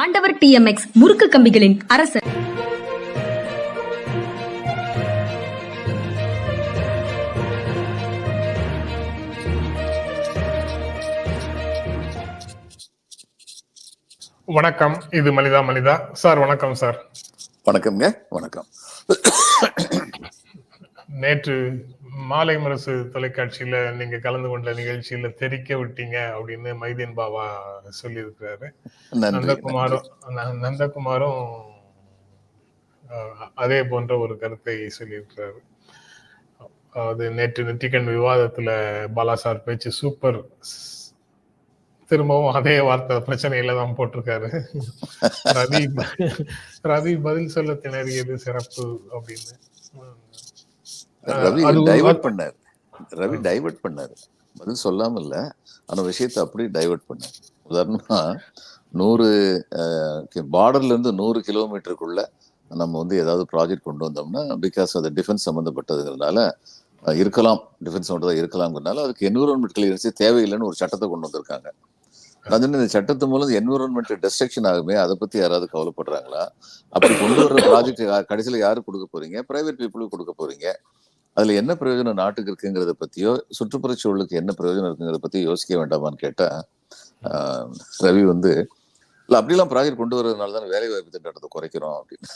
ஆண்டவர் டிஎம்எக்ஸ் முறுக்கு கம்பிகளின் அரசர். வணக்கம் இது மனிதா மனிதா சார் வணக்கம் சார். வணக்கம்ங்க வணக்கம். நேற்று மாலை முரசு தொலைக்காட்சியில நீங்க கலந்து கொண்ட நிகழ்ச்சியில தெரிக்க விட்டீங்க அப்படின்னு மைதீன் பாபா சொல்லியிருக்கிறாரு. நந்தகுமாரும் நந்தகுமாரும் அதே போன்ற ஒரு கருத்தை சொல்லியிருக்கிறாரு. அது நேற்று நெற்றிக்கண் விவாதத்துல பாலா சார் பேச்சு சூப்பர். திரும்பவும் அதே வார்த்தை பிரச்சனையில தான் போட்டிருக்காரு. ரவி ரவி பதில் சொல்ல திணறியது சிறப்பு அப்படின்னு. ரவி அது டைவர்ட் பண்ணார். ரவி டைவர்ட் பண்ணாரு. பதில் சொல்லாம இல்ல ஆனா விஷயத்தை அப்படியே டைவர்ட் பண்ணார். உதாரணமா நூறு பார்டர்ல இருந்து நூறு கிலோமீட்டருக்குள்ள நம்ம வந்து ஏதாவது ப்ராஜெக்ட் கொண்டு வந்தோம்னா பிகாஸ் அது டிஃபென்ஸ் சம்மந்தப்பட்டதுங்கிறதுனால இருக்கலாம். டிஃபென்ஸ் மட்டும் இருக்கலாம்ங்கிறதுனால அதுக்கு என்விரான்மெண்ட் கிளியரன்ஸே தேவையில்லைன்னு ஒரு சட்டத்தை கொண்டு வந்திருக்காங்க. சொன்னேன், இந்த சட்டத்து மூலம் என்விரான்மெண்ட் டெஸ்ட்ரக்ஷன் ஆகுமே அதை பத்தி யாராவது கவலைப்படுறாங்களா? அப்படி கொண்டு வர்ற ப்ராஜெக்ட் கடைசியில யாருக்கு கொடுக்க போறீங்க? பிரைவேட் பீப்புளுக்கு கொடுக்க போறீங்க. அதுல என்ன பிரயோஜனம் நாட்டுக்கு இருக்குங்கிறத பத்தியோ சுற்றுப்புற சூழலுக்கு என்ன பிரயோஜனம் இருக்குங்கிறத பத்தி யோசிக்க வேண்டாமான்னு கேட்டா ஆஹ், ரவி வந்து இல்ல அப்படிலாம் ப்ராஜெக்ட் கொண்டு வரதுனால தான் வேலை வாய்ப்பு திட்டத்தை குறைக்கிறோம் அப்படின்னு.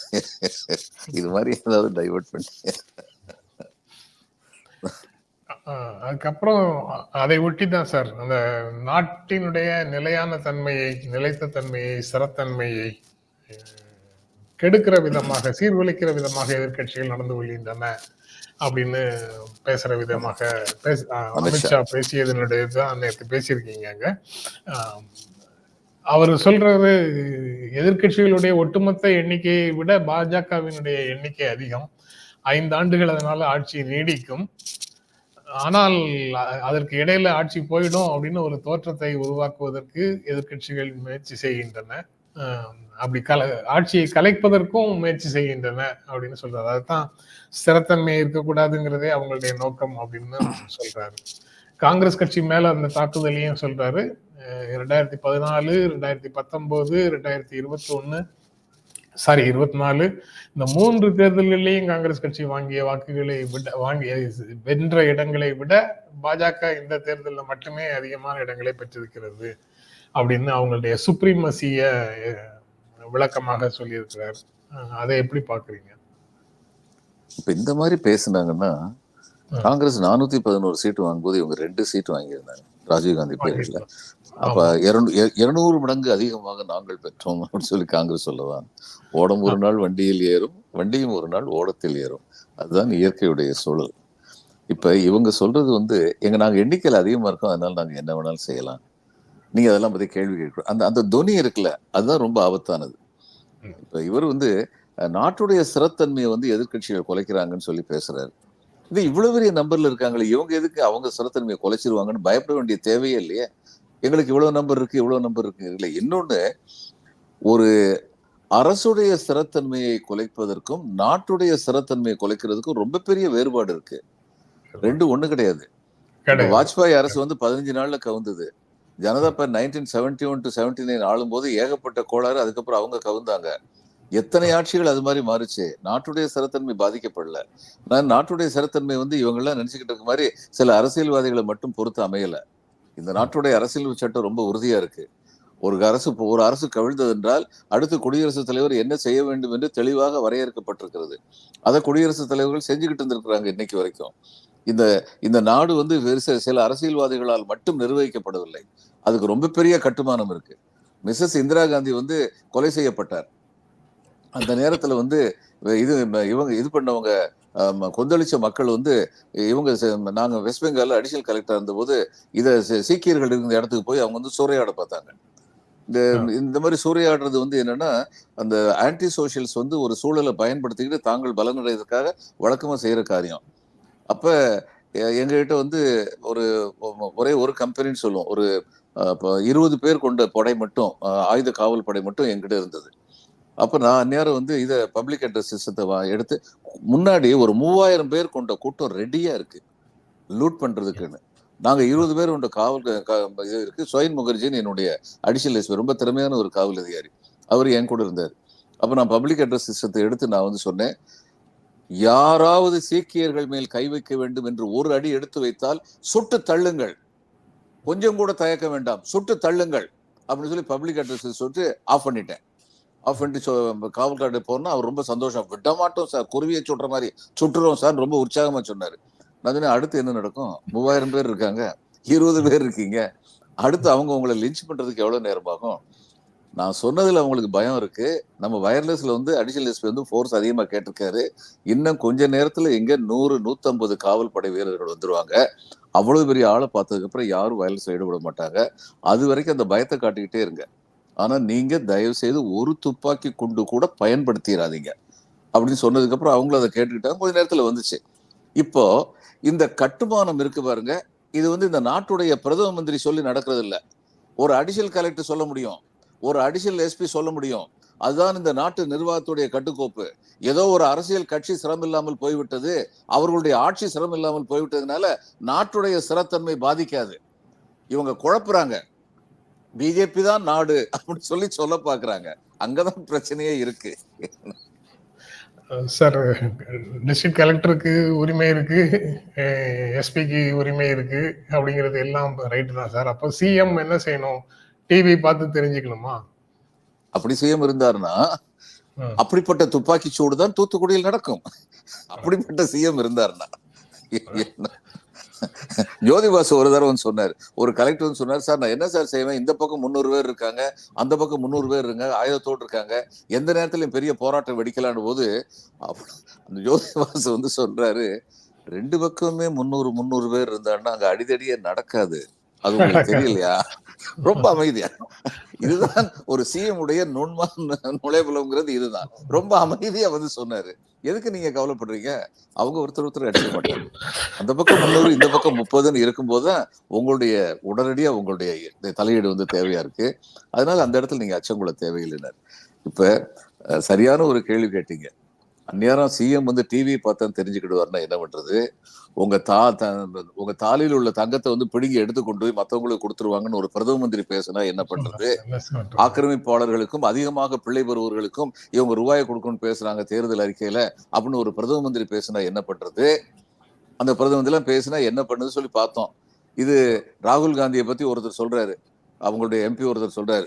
இது மாதிரி ஏதாவது டைவர்ட் பண்ணி. அதுக்கப்புறம் அதை ஒட்டி தான் சார் அந்த நாட்டினுடைய நிலையான தன்மையை நிலைத்த தன்மையை ஸ்திரத்தன்மையை அஹ், கெடுக்கிற விதமாக சீர்குலைக்கிற விதமாக எதிர்க்கட்சிகள் நடந்து கொள்கின்றன அப்படின்னு பேசுற விதமாக பேச அமித்ஷா. பேசியதனுடைய தான் நேற்று பேசியிருக்கீங்க அங்க. அவர் சொல்றது எதிர்க்கட்சிகளுடைய ஒட்டுமொத்த எண்ணிக்கையை விட பாஜகவினுடைய எண்ணிக்கை அதிகம். ஐந்து ஆண்டுகள் அதனால ஆட்சி நீடிக்கும். ஆனால் அதற்கு இடையில ஆட்சி போயிடும் அப்படின்னு ஒரு தோற்றத்தை உருவாக்குவதற்கு எதிர்க்கட்சிகள் முயற்சி செய்கின்றன. அப்படி கல ஆட்சியை கலைப்பதற்கும் முயற்சி செய்கின்றன அப்படின்னு சொல்றாரு. அதுதான் ஸ்திரத்தன்மை இருக்கக்கூடாதுங்கிறதே அவங்களுடைய நோக்கம் அப்படின்னு சொல்றாரு. காங்கிரஸ் கட்சி மேல அந்த தாக்குதலையும் சொல்றாரு. ரெண்டாயிரத்தி பதினாலு ரெண்டாயிரத்தி பத்தொன்பது ரெண்டாயிரத்தி இருபத்தி ஒண்ணு சாரி இருபத்தி நாலு இந்த மூன்று தேர்தல்களிலேயும் காங்கிரஸ் கட்சி வாங்கிய வாக்குகளை விட வாங்கிய வென்ற இடங்களை விட பாஜக இந்த தேர்தலில் மட்டுமே அதிகமான இடங்களை பெற்றிருக்கிறது. அப்படின்னு அவங்களுடைய சுப்ரீமசிய விளக்கமாக சொல்லியிருக்கிறார். அதை எப்படி பாக்குறீங்க இப்ப இந்த மாதிரி பேசுனாங்கன்னா காங்கிரஸ் நானூத்தி பதினோரு சீட்டு வாங்கும்போது இவங்க ரெண்டு சீட்டு வாங்கியிருந்தாங்க ராஜீவ்காந்தி பேரில். அப்ப இருநூ- இருநூறு மடங்கு அதிகமாக நாங்கள் பெற்றோம் அப்படின்னு சொல்லி காங்கிரஸ் சொல்லலாம் ஓடம் ஒரு நாள் வண்டியில் ஏறும் வண்டியும் ஒரு நாள் ஓடத்தில் ஏறும். அதுதான் இயற்கையுடைய சூழல். இப்ப இவங்க சொல்றது வந்து எங்க நாங்க எண்ணிக்கையில் அதிகமா இருக்கோம் அதனால நாங்க என்ன வேணாலும் செய்யலாம். நீங்க அதெல்லாம் பத்தி கேள்வி கேட்கணும் அந்த அந்த துணி இருக்குல்ல அதுதான் ரொம்ப ஆபத்தானது. இப்ப இவர் வந்து நாட்டுடைய ஸ்திரத்தன்மையை வந்து எதிர்க்கட்சிகள் குலைக்கிறாங்கன்னு சொல்லி பேசுறாரு. இது இவ்வளவு பெரிய நம்பர்ல இருக்காங்களே இவங்க எதுக்கு அவங்க ஸ்திரத்தன்மையை குலைச்சிருவாங்கன்னு பயப்பட வேண்டிய தேவையே இல்லையே. எங்களுக்கு இவ்வளவு நம்பர் இருக்கு இவ்வளவு நம்பர் இருக்கு இல்லை. இன்னொன்னு ஒரு அரசுடைய ஸ்திரத்தன்மையை குலைப்பதற்கும் நாட்டுடைய ஸ்திரத்தன்மையை குலைக்கிறதுக்கும் ரொம்ப பெரிய வேறுபாடு இருக்கு. ரெண்டு ஒண்ணு கிடையாது. வாஜ்பாய் அரசு வந்து பதினஞ்சு நாள்ல கவுந்தது. Janata party nineteen seventy one to seventy nine ஆளும்போது ஏகப்பட்ட கோளாறு அதுக்கப்புறம் அவங்க கவுந்தாங்க. எத்தனை ஆட்சிகள் அது மாதிரி மாறுச்சு? நாட்டுடைய சிறத்தன்மை பாதிக்கப்படல. நான் நாட்டுடைய சிறத்தன்மை வந்து இவங்கெல்லாம் நினைச்சுக்கிட்டு இருக்க மாதிரி சில அரசியல்வாதிகளை மட்டும் பொறுத்து அமையல. இந்த நாட்டுடைய அரசியல் சட்டம் ரொம்ப உறுதியா இருக்கு. ஒரு அரசு ஒரு அரசு கவிழ்ந்தது என்றால் அடுத்து குடியரசுத் தலைவர் என்ன செய்ய வேண்டும் என்று தெளிவாக வரையறுக்கப்பட்டிருக்கிறது. அதை குடியரசுத் தலைவர்கள் செஞ்சுக்கிட்டு இருந்திருக்கிறாங்க இன்னைக்கு வரைக்கும். இந்த இந்த நாடு வந்து வெறு சில சில அரசியல்வாதிகளால் மட்டும் நிர்வகிக்கப்படவில்லை. அதுக்கு ரொம்ப பெரிய கட்டுமானம் இருக்கு. மிஸ்ஸஸ் இந்திரா காந்தி வந்து கொலை செய்யப்பட்டார். அந்த நேரத்துல வந்து இது இவங்க இது பண்ணவங்க கொந்தளிச்ச மக்கள் வந்து இவங்க செ- நாங்க வெஸ்ட் பெங்கால்ல அடிஷனல் கலெக்டர் இருந்தபோது இதை சீக்கியர்கள் இருந்த இடத்துக்கு போய் அவங்க வந்து சூறையாட பார்த்தாங்க. இந்த இந்த மாதிரி சூறையாடுறது வந்து என்னன்னா அந்த ஆன்டி சோஷியல்ஸ் வந்து ஒரு சூழலை பயன்படுத்திக்கிட்டு தாங்கள் பலனடைவதற்காக வழக்கமா செய்யற காரியம். அப்ப எ- எங்ககிட்ட வந்து ஒரு ஒரே ஒரு கம்பெனின்னு சொல்லுவோம். ஒரு இருபது பேர் கொண்ட படை மட்டும் ஆயுத காவல் படை மட்டும் என்கிட்ட இருந்தது. அப்ப நான் அந்நேரம் வந்து இதை பப்ளிக் அட்ரஸ் சிஸ்டத்தை எடுத்து முன்னாடி ஒரு மூவாயிரம் பேர் கொண்ட கூட்டம் ரெடியா இருக்கு. லூட் பண்றதுக்குன்னு. நாங்க இருபது பேர் கொண்ட காவல் இது இருக்கு. சுயன் முகர்ஜின்னு என்னுடைய அடிஷனல் ரொம்ப திறமையான ஒரு காவல் அதிகாரி. அவர் என் கூட இருந்தார். அப்ப நான் பப்ளிக் அட்ரஸ் சிஸ்டத்தை எடுத்து நான் வந்து சொன்னேன். யாராவது சீக்கியர்கள் மேல் கை வைக்க வேண்டும் என்று ஒரு அடி எடுத்து வைத்தால் சுட்டு தள்ளுங்கள். கொஞ்சம் கூட தயக்க வேண்டாம். சுட்டு தள்ளுங்கள். அப்படின்னு சொல்லி பப்ளிக் அட்ரஸ் சொல்லிட்டு ஆஃப் பண்ணிட்டேன். ஆஃப் பண்ணிட்டு காவல் கார்டு போனால் அவர் ரொம்ப சந்தோஷம். விட மாட்டோம் சார். குருவியை சுடுற மாதிரி சுட்டுறோம் சார். ரொம்ப உற்சாகமாக சொன்னார். நான் அடுத்து என்ன நடக்கும்? மூவாயிரம் பேர் இருக்காங்க. இருபது பேர் இருக்கீங்க. அடுத்து அவங்க உங்களை லிஞ்ச் பண்ணுறதுக்கு எவ்வளோ நேரம் ஆகும்? நான் சொன்னதில் அவங்களுக்கு பயம் இருக்கு. நம்ம வயர்லெஸ்ல வந்து அடிஷனல் எஸ்பி வந்து ஃபோர்ஸ் அதிகமாக கேட்டிருக்காரு. இன்னும் கொஞ்ச நேரத்தில் எங்கே நூறு நூற்றம்பது காவல் படை வீரர்கள் வந்துருவாங்க. அவ்வளவு பெரிய ஆளை பார்த்ததுக்கப்புறம் யாரும் வயர்லெஸ் ஈடுபட மாட்டாங்க. அது வரைக்கும் அந்த பயத்தை காட்டிக்கிட்டே இருங்க. ஆனால் நீங்கள் தயவு செய்து ஒரு துப்பாக்கி குண்டு கூட பயன்படுத்திடாதீங்க அப்படின்னு சொன்னதுக்கப்புறம் அவங்களும் அதை கேட்டுக்கிட்டாங்க. கொஞ்ச நேரத்தில் வந்துச்சு. இப்போ இந்த கட்டுமானம் இருக்கு பாருங்க. இது வந்து இந்த நாட்டுடைய பிரதம மந்திரி சொல்லி நடக்கிறது இல்லை ஒரு அடிஷனல் கலெக்டர் சொல்ல முடியும். ஒரு அடிஷனல் எஸ்பி சொல்ல முடியும். அதுதான் இந்த நாட்டு நிர்வாகத்துடைய கட்டுக்கோப்பு. ஏதோ ஒரு அரசியல் கட்சி சிரமம் இல்லாமல் போய்விட்டது அவர்களுடைய ஆட்சி சிரமம் இல்லாமல் போய்விட்டதுனால நாட்டுடைய சிறத்தன்மை பாதிக்காது. இவங்க குழப்புறாங்க. பிஜேபி தான் நாடு அப்படின்னு சொல்லி சொல்ல பாக்குறாங்க அங்கதான் பிரச்சனையே இருக்கு. சார் டிஸ்ட்ரிக்ட் கலெக்டருக்கு உரிமை இருக்கு எஸ்பிக்கு உரிமை இருக்கு அப்படிங்கிறது எல்லாம் ரைட்டு தான் சார். அப்போ சிஎம் என்ன செய்யணும்? டிவி பார்த்து தெரிஞ்சுக்கணுமா? அப்படி சிஎம் இருந்தாருன்னா. அப்படிப்பட்ட துப்பாக்கி சூடு தான் தூத்துக்குடியில் நடக்கும். அப்படிப்பட்ட சிஎம் இருந்தாருன்னா? ஜோதி பாசு ஒரு தடவை வந்து சொன்னார். ஒரு கலெக்டர் வந்து சொன்னார் சார் நான் என்ன சார் செய்வேன்? இந்த பக்கம் முந்நூறு பேர் இருக்காங்க அந்த பக்கம் முந்நூறு பேர் இருக்காங்க ஆயுதத்தோடு இருக்காங்க. எந்த நேரத்திலும் பெரிய போராட்டம் வெடிக்கலான்னு போது அந்த ஜோதி பாசு வந்து சொல்றாரு ரெண்டு பக்கமுமே முந்நூறு முந்நூறு பேர் இருந்தாங்கன்னா அங்க அடிதடியே நடக்காது. அது உங்களுக்கு தெரியலையா? ரொம்ப அமைதியா. இதுதான் ஒரு சிஎம் உடைய நுண்மா நுழைவுலங்கிறது இதுதான். ரொம்ப அமைதியா வந்து சொன்னாரு. எதுக்கு நீங்க கவலைப்படுறீங்க? அவங்க ஒருத்தர் ஒருத்தர் அடிக்க மாட்டாங்க. அந்த பக்கம் முன்னூறு இந்த பக்கம் முப்பதுன்னு இருக்கும்போது உங்களுடைய உடனடியா உங்களுடைய தலையீடு வந்து தேவையா இருக்கு. அதனால அந்த இடத்துல நீங்க அச்சம் கொள்ள தேவையில்லைனர். இப்ப சரியான ஒரு கேள்வி கேட்டீங்க. அந்நேரம் சிஎம் வந்து டிவி பார்த்தா தெரிஞ்சுக்கிடுவார்னா என்ன பண்றது? உங்க தா த- உங்க தாலியில் உள்ள தங்கத்தை வந்து பிடுங்கி எடுத்து கொண்டு போய் மத்தவங்களுக்கு கொடுத்துருவாங்கன்னு ஒரு பிரதம மந்திரி பேசினா என்ன பண்றது? ஆக்கிரமிப்பாளர்களுக்கும் அதிகமாக பிள்ளை பெறுவர்களுக்கும் இவங்க ரூபாயை கொடுக்கணும்னு பேசுறாங்க தேர்தல் அறிக்கையில அப்படின்னு ஒரு பிரதம மந்திரி பேசினா என்ன பண்றது? அந்த பிரதம மந்திரி எல்லாம் பேசினா என்ன பண்ணுது சொல்லி பார்த்தோம். இது ராகுல் காந்தியை பத்தி ஒருத்தர் சொல்றாரு. அவங்களுடைய எம்பி ஒருத்தர் சொல்றாரு.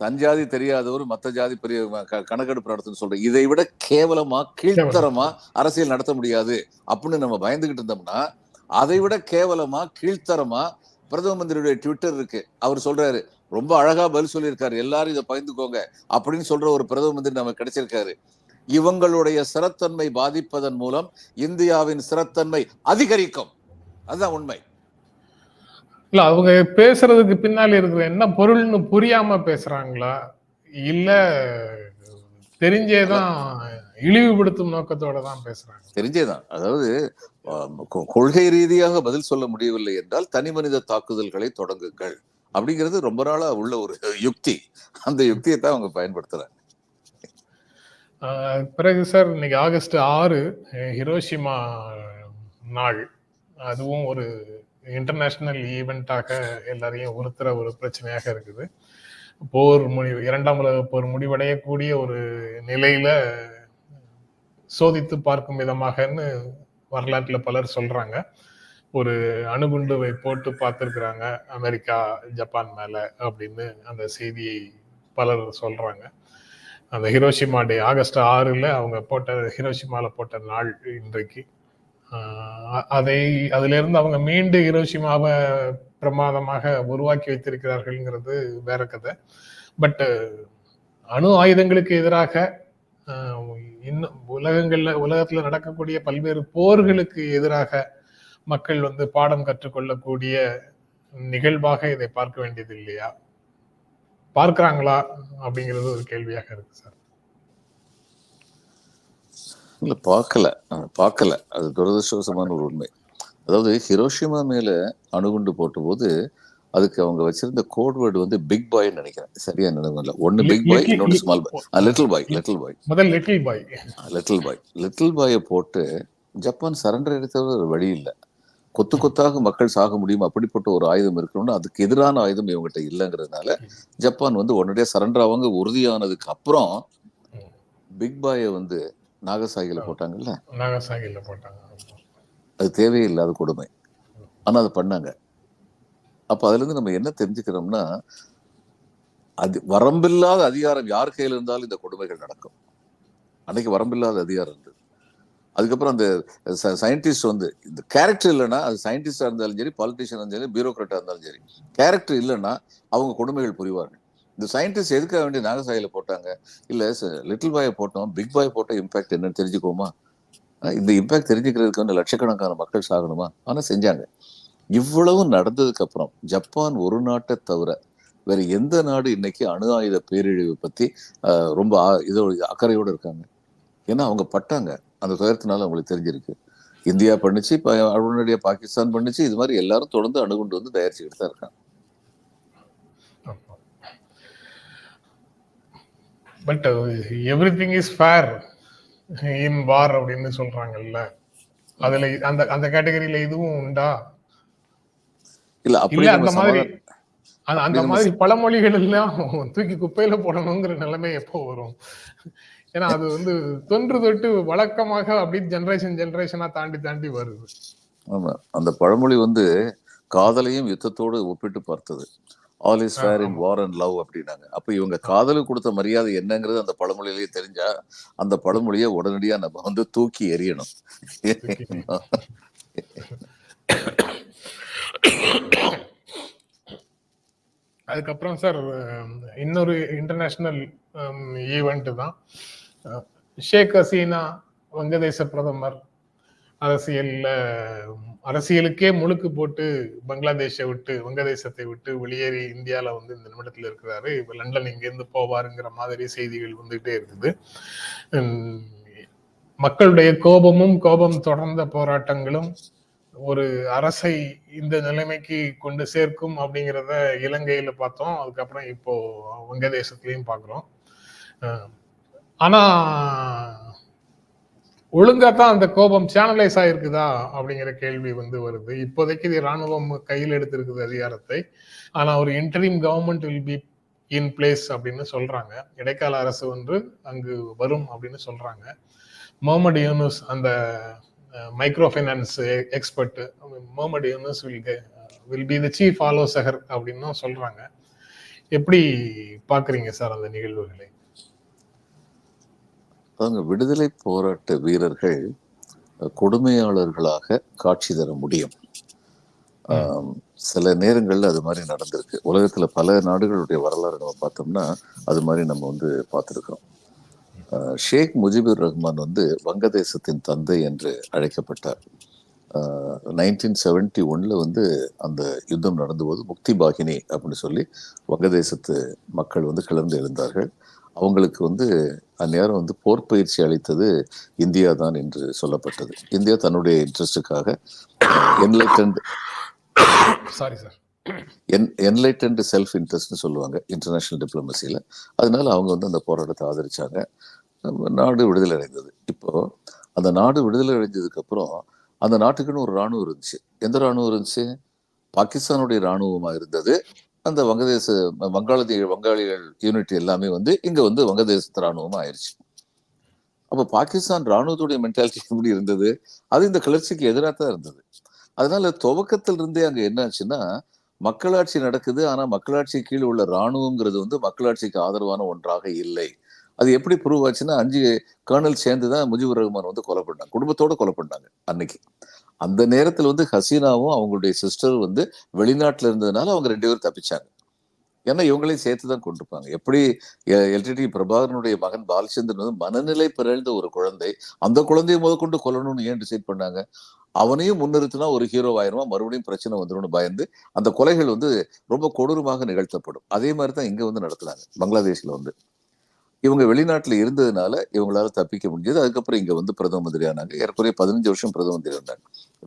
தஞ்சாதி தெரியாதவர் மத்த ஜாதி பெரிய கணக்கெடுப்பு நடத்துன்னு சொல்ற. இதை விட கேவலமா கீழ்த்தரமா அரசியல் நடத்த முடியாது அப்படின்னு நம்ம பயந்துகிட்டு இருந்தோம்னா அதை விட கேவலமா கீழ்த்தரமா பிரதம மந்திரியுடைய ட்விட்டர் இருக்கு. அவர் சொல்றாரு ரொம்ப அழகா பதில் சொல்லியிருக்காரு. எல்லாரும் இதை பயந்துக்கோங்க அப்படின்னு சொல்ற ஒரு பிரதம மந்திரி நமக்கு கிடைச்சிருக்காரு. இவங்களுடைய சிறத்தன்மை பாதிப்பதன் மூலம் இந்தியாவின் சிறத்தன்மை அதிகரிக்கும். அதுதான் உண்மை. இல்ல அவங்க பேசுறதுக்கு பின்னால இருக்கிற என்ன பொருள்னு புரியாம பேசுறாங்களா? இல்ல தெரிஞ்சேதான் இழிவுபடுத்தும் நோக்கத்தோட தான் பேசுறாங்க? தெரிஞ்சேதான். அதாவது கொள்கை ரீதியாக பதில் சொல்ல முடியவில்லை என்றால் தனி மனித தாக்குதல்களை தொடங்குங்கள் அப்படிங்கிறது ரொம்ப நாளா உள்ள ஒரு யுக்தி. அந்த யுக்தியை தான் அவங்க பயன்படுத்துறாங்க. பிறகு சார் இன்னைக்கு ஆகஸ்ட் ஆறு ஹிரோஷிமா நாள். அதுவும் ஒரு இன்டர்நேஷனல் ஈவெண்ட்டாக எல்லாரையும் உறுத்துற ஒரு பிரச்சனையாக இருக்குது. போர் முடிவு இரண்டாம் உலக போர் முடிவடையக்கூடிய ஒரு நிலையில சோதித்து பார்க்கும் விதமாகன்னு வரலாற்றுல பலர் சொல்றாங்க. ஒரு அணுகுண்டுவை போட்டு பார்த்துருக்குறாங்க அமெரிக்கா ஜப்பான் மேல அப்படின்னு அந்த செய்தியை பலர் சொல்றாங்க. அந்த ஹிரோஷிமா டே ஆகஸ்ட் ஆறுல அவங்க போட்ட ஹிரோஷிமால போட்ட நாள் இன்றைக்கு. அதை அதிலிருந்து அவங்க மீண்டு ஹிரோஷிமாவை பிரமாதமாக உருவாக்கி வைத்திருக்கிறார்கள்ங்கிறது வேற கதை. பட் அணு ஆயுதங்களுக்கு எதிராக இன்னும் உலகங்கள்ல உலகத்துல நடக்கக்கூடிய பல்வேறு போர்களுக்கு எதிராக மக்கள் வந்து பாடம் கற்றுக்கொள்ளக்கூடிய நிகழ்வாக இதை பார்க்க வேண்டியது இல்லையா பார்க்கிறாங்களா? அப்படிங்கிறது ஒரு கேள்வியாக இருக்கு சார். இல்ல பார்க்கல. பார்க்கல. அது துரதிருஷ்டவசமான ஒரு உண்மை. அதாவது ஹிரோஷிமா மேல அணுகுண்டு போட்டபோது அதுக்கு அவங்க வச்சிருந்த கோட் வேர்டு வந்து பிக் பாய் நினைக்கிறேன். சரியா நினைவு ஒன்னு பிக் பாய் இன்னொன்னு small boy little boy little boy முதல் little boy little boy little பாயை போட்டு ஜப்பான் சரண்டர் எடுத்தது ஒரு வழி இல்லை. கொத்து கொத்தாக மக்கள் சாக முடியும்? அப்படிப்பட்ட ஒரு ஆயுதம் இருக்கணும்னா அதுக்கு எதிரான ஆயுதம் இவங்ககிட்ட இல்லைங்கிறதுனால ஜப்பான் வந்து உடனடியாக சரண்டர் ஆவாங்க. உறுதியானதுக்கு அப்புறம் பிக் பாயை வந்து நாகசாகில போட்டாங்கல்ல? நாகசாகில போட்டாங்க. அது தேவையில்லாத கொடுமை. ஆனா அதை பண்ணாங்க. அப்ப அதுல இருந்து நம்ம என்ன தெரிஞ்சுக்கிறோம்னா அது வரம்பில்லாத அதிகாரம் யார் கையில இருந்தாலும் இந்த கொடுமைகள் நடக்கும். அன்னைக்கு வரம்பில்லாத அதிகாரம் இருந்தது. அதுக்கப்புறம் அந்த சயின்டிஸ்ட் வந்து இந்த கேரக்டர் இல்லைன்னா அது சயின்டிஸ்டா இருந்தாலும் சரி பாலிட்டிஷியனா இருந்தாலும் சரி பியூரோக்ராட்டா இருந்தாலும் சரி கேரக்டர் இல்லைன்னா அவங்க கொடுமைகள் புரிவார்கள். இந்த சயின்டிஸ்ட் எதுக்காக வேண்டிய நாகசாயில போட்டாங்க? இல்ல லிட்டில் பாயை போட்டோம் பிக் பாய் போட்ட இம்பாக்ட் என்னன்னு தெரிஞ்சுக்கோமா இந்த இம்பாக்ட் தெரிஞ்சுக்கிறதுக்கு வந்து லட்சக்கணக்கான மக்கள் சாகணுமா? ஆனா செஞ்சாங்க. இவ்வளவு நடந்ததுக்கு அப்புறம் ஜப்பான் ஒரு நாட்டை தவிர வேற எந்த நாடு இன்னைக்கு அணு ஆயுத பேரிழிவு பத்தி ரொம்ப ஆ- இதோ அக்கறையோடு இருக்காங்க. ஏன்னா அவங்க பட்டாங்க. அந்த துயரத்தினால அவங்களுக்கு தெரிஞ்சிருக்கு. இந்தியா பண்ணுச்சு இப்போ உடனடியாக பாகிஸ்தான் பண்ணுச்சு இது மாதிரி எல்லாரும் தொடர்ந்து அணுகுண்டு வந்து தயாரிச்சுக்கிட்டு தான் இருக்காங்க. But everything is fair in war அப்படின்னு சொல்றாங்கல்ல. அதுல அந்த அந்த கேட்டகரியில இதுவும் உண்டா? இல்ல இல்ல அந்த மாதிரி அந்த- மாதிரி பழமொழிகள் எல்லாம் தூக்கி குப்பையில போடணுங்கிற நிலைமை எப்போ வரும்? ஏன்னா அது வந்து தொன்று தொட்டு வழக்கமாக அப்படி ஜெனரேஷன் ஜெனரேஷனா தாண்டி தாண்டி வருது. ஆமா. அந்த பழமொழி வந்து காதலையும் யுத்தத்தோடு ஒப்பிட்டு பார்த்தது. All is fair in war and love அப்படின்னாங்க. அப்ப இவங்க காதலுக்கு கொடுத்த மரியாதை என்னங்கிறது அந்த பழமொழியிலேயே தெரிஞ்சா அந்த பழமொழியை உடனடியா நம்ம வந்து தூக்கி எறியணும். அதுக்கப்புறம் சார் இன்னொரு இன்டர்நேஷனல் ஈவெண்ட் தான். ஷேக் ஹசீனா வங்கதேச பிரதமர் அரசியல்ல அரசியலுக்கே முழுக்கு போட்டு பங்களாதேஷை விட்டு வங்கதேசத்தை விட்டு வெளியேறி இந்தியாவில் வந்து இந்த நிமிடத்தில் இருக்கிறாரு. இப்போ லண்டன் இங்கேருந்து போவாருங்கிற மாதிரி செய்திகள் வந்துகிட்டே இருக்குது. மக்களுடைய கோபமும் கோபம் தொடர்ந்த போராட்டங்களும் ஒரு அரசை இந்த நிலைமைக்கு கொண்டு சேர்க்கும் அப்படிங்கிறத இலங்கையில பார்த்தோம். அதுக்கப்புறம் இப்போ வங்கதேசத்திலையும் பார்க்குறோம். ஆனால் ஆனா ஒழுங்கா தான் அந்த கோபம் சேனலைஸ் ஆயிருக்குதா அப்படிங்கிற கேள்வி வந்து வருது. இப்போதைக்கு இது ராணுவம் கையில் எடுத்திருக்குது அதிகாரத்தை. ஆனா ஒரு interim government will be in place அப்படின்னு சொல்றாங்க. இடைக்கால அரசு வந்து அங்கு வரும் அப்படின்னு சொல்றாங்க. முகமது யூனுஸ் அந்த micro finance expert Muhammad Yunus will will be the chief ஆலோசகர் அப்படின்னும் சொல்றாங்க. எப்படி பாக்குறீங்க சார் அந்த நிகழ்வுகளை? அவங்க விடுதலை போராட்ட வீரர்கள் கொடுமையாளர்களாக காட்சி தர முடியும். சில நேரங்கள்ல அது மாதிரி நடந்திருக்கு. உலகத்துல பல நாடுகளுடைய வரலாறு நம்ம பார்த்தோம்னா அது மாதிரி நம்ம வந்து பார்த்துருக்கோம் ஷேக் முஜிபுர் ரஹ்மான் வந்து வங்கதேசத்தின் தந்தை என்று அழைக்கப்பட்டார். நைன்டீன் செவன்டி ஒன்ல வந்து அந்த யுத்தம் நடந்தபோது முக்தி பாகினி அப்படின்னு சொல்லி வங்கதேசத்து மக்கள் வந்து கிளர்ந்து எழுந்தார்கள். அவங்களுக்கு வந்து அந்நேரம் வந்து போர் பயிற்சி அளித்தது இந்தியா தான் என்று சொல்லப்பட்டது. இந்தியா தன்னுடைய இன்ட்ரெஸ்டுக்காக என்லைட்டன்ட் சாரி சார் என் என்லைட்டன்ட் செல்ஃப் இன்ட்ரெஸ்ட்னு சொல்லுவாங்க இன்டர்நேஷனல் டிப்ளமசியில் அதனால அவங்க வந்து அந்த போராட்டத்தை ஆதரிச்சாங்க. நாடு விடுதலை அடைந்தது. இப்போ அந்த நாடு விடுதலை அடைஞ்சதுக்கு அப்புறம் அந்த நாட்டுக்குன்னு ஒரு ராணுவம் இருந்துச்சு. எந்த ராணுவம் இருந்துச்சு? பாகிஸ்தானுடைய ராணுவமா இருந்தது. அந்த வங்கதேச வங்காளதே வங்காளிகள் யூனிட் எல்லாமே வந்து இங்க வந்து வங்கதேச ராணுவமா ஆயிடுச்சு அப்ப பாகிஸ்தான் ராணுவத்துடைய மென்டாலிட்டி எப்படி இருந்தது? அது இந்த கிளர்ச்சிக்கு எதிராக தான் இருந்தது. அதனால துவக்கத்தில் இருந்தே அங்க என்னாச்சுன்னா மக்களாட்சி நடக்குது. ஆனா மக்களாட்சி கீழே உள்ள இராணுவங்கிறது வந்து மக்களாட்சிக்கு ஆதரவான ஒன்றாக இல்லை. அது எப்படி ப்ரூவ் ஆச்சுன்னா அஞ்சு கர்னல் சேர்ந்து தான் முஜிபுர் ரஹ்மான் வந்து கொலை பண்ணாங்க. குடும்பத்தோட கொலை பண்ணாங்க அன்னைக்கு. அந்த நேரத்தில் வந்து ஹசீனாவும் அவங்களுடைய சிஸ்டர் வந்து வெளிநாட்டில் இருந்ததுனால அவங்க ரெண்டு பேரும் தப்பிச்சாங்க. ஏன்னா இவங்களையும் சேர்த்து தான் கொண்டிருப்பாங்க. எப்படி எல்டிடி பிரபாகரனுடைய மகன் பாலச்சந்திரன் வந்து மனநிலை பிறழ்ந்த ஒரு குழந்தை அந்த குழந்தையை முதற்கொண்டு கொல்லணும்னு ஏன் டிசைட் பண்ணாங்க? அவனையும் முன்னிறுத்தினா ஒரு ஹீரோ ஆயிருமா? மறுபடியும் பிரச்சனை வந்துடும் பயந்து அந்த கொலைகள் வந்து ரொம்ப கொடூரமாக நிகழ்த்தப்படும். அதே மாதிரி தான் இங்க வந்து நடத்துனாங்க பங்களாதேஷில் வந்து. இவங்க வெளிநாட்டில் இருந்ததுனால இவங்களால தப்பிக்க முடிஞ்சது. அதுக்கப்புறம் இங்க வந்து பிரதம மந்திரி ஆனாங்க. ஏற்கனவே பதினஞ்சு வருஷம் பிரதம மந்திரி ஆனாங்க